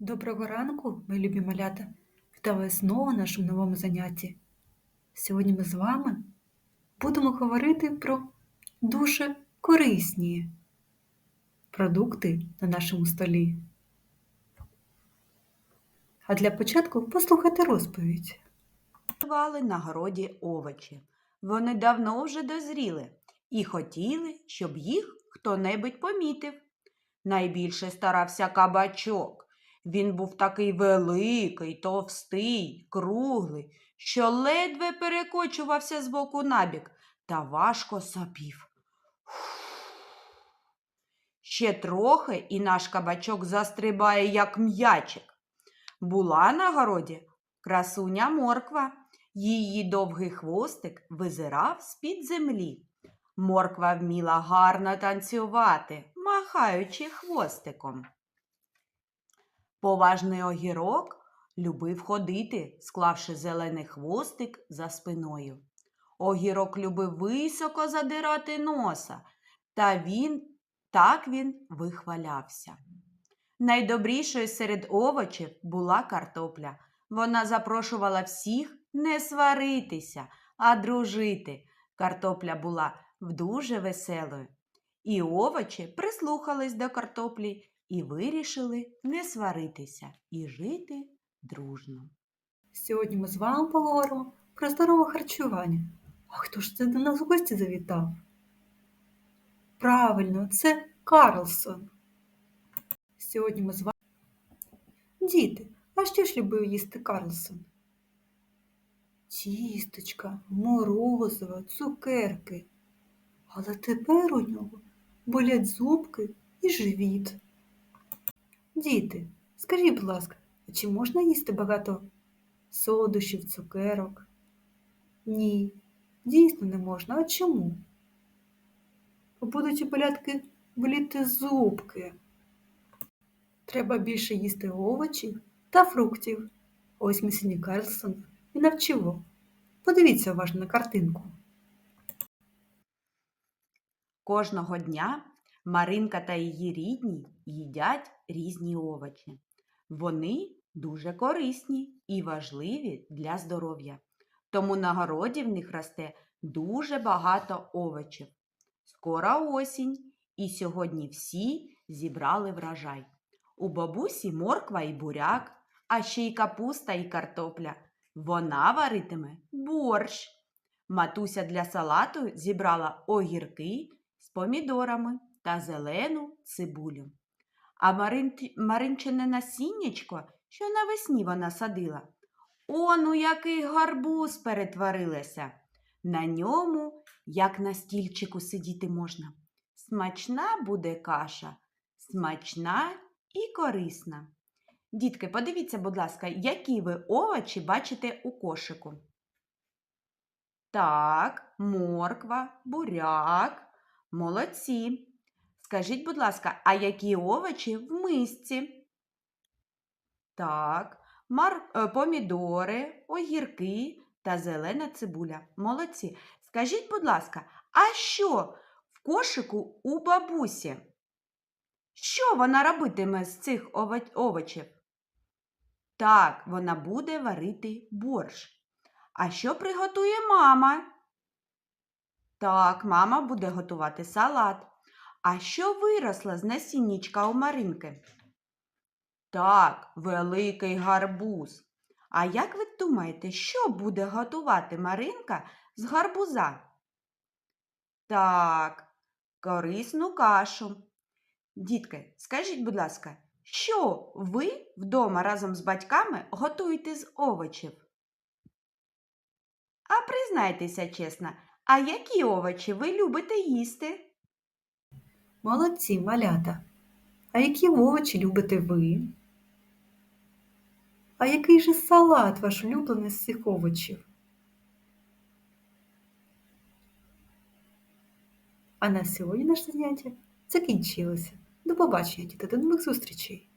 Доброго ранку, мої любі малята! Вітаю вас знову на нашому новому занятті. Сьогодні ми з вами будемо говорити про дуже корисні продукти на нашому столі. А для початку послухайте розповідь. Рвали на городі овочі. Вони давно вже дозріли і хотіли, щоб їх хто-небудь помітив. Найбільше старався кабачок. Він був такий великий, товстий, круглий, що ледве перекочувався з боку набік та важко сопів. Ще трохи і наш кабачок застрибає, як м'ячик. Була на городі красуня морква. Її довгий хвостик визирав з-під землі. Морква вміла гарно танцювати, махаючи хвостиком. Поважний огірок любив ходити, склавши зелений хвостик за спиною. Огірок любив високо задирати носа, та він так він вихвалявся. Найдобрішою серед овочів була картопля. Вона запрошувала всіх не сваритися, а дружити. Картопля була дуже веселою. І овочі прислухались до картоплі і вирішили не сваритися і жити дружно. Сьогодні ми з вами поговоримо про здорове харчування. А хто ж це до нас в гості завітав? Правильно, це Карлсон. Сьогодні ми з вами. Діти, а що ж любив їсти Карлсон? Тісточка, морозиво, цукерки. Але тепер у нього болять зубки і живіт. Діти, скажіть, будь ласка, а чи можна їсти багато солодощів, цукерок? Ні, дійсно не можна. А чому? Будуть у болятки боліти зубки. Треба більше їсти овочів та фруктів. Ось сьогодні Карлсон і навчимо. Подивіться уважно на картинку. Кожного дня Маринка та її рідні їдять різні овочі. Вони дуже корисні і важливі для здоров'я. Тому на городі в них росте дуже багато овочів. Скоро осінь, і сьогодні всі зібрали врожай. У бабусі морква і буряк, а ще й капуста і картопля. Вона варитиме борщ. Матуся для салату зібрала огірки з помідорами та зелену цибулю. А Марин... Маринчине насіннячко, що навесні вона садила, он у який гарбуз перетворилася. На ньому, як на стільчику, сидіти можна. Смачна буде каша, смачна і корисна. Дітки, подивіться, будь ласка, які ви овочі бачите у кошику. Так, морква, буряк, молодці. Скажіть, будь ласка, а які овочі в мисці? Так, мар... е, помідори, огірки та зелена цибуля. Молодці. Скажіть, будь ласка, а що в кошику у бабусі? Що вона робитиме з цих ово- овочів? Так, вона буде варити борщ. А що приготує мама? Так, мама буде готувати салат. А що виросла з насіннічка у Маринки? Так, великий гарбуз. А як ви думаєте, що буде готувати Маринка з гарбуза? Так, корисну кашу. Дітки, скажіть, будь ласка, що ви вдома разом з батьками готуєте з овочів? А признайтеся чесно, а які овочі ви любите їсти? Молодці, малята. А які овочі любите ви? А який же салат ваш улюблений з цих овочів? А на сьогодні наше заняття закінчилося. До побачення, діти, до нових зустрічей!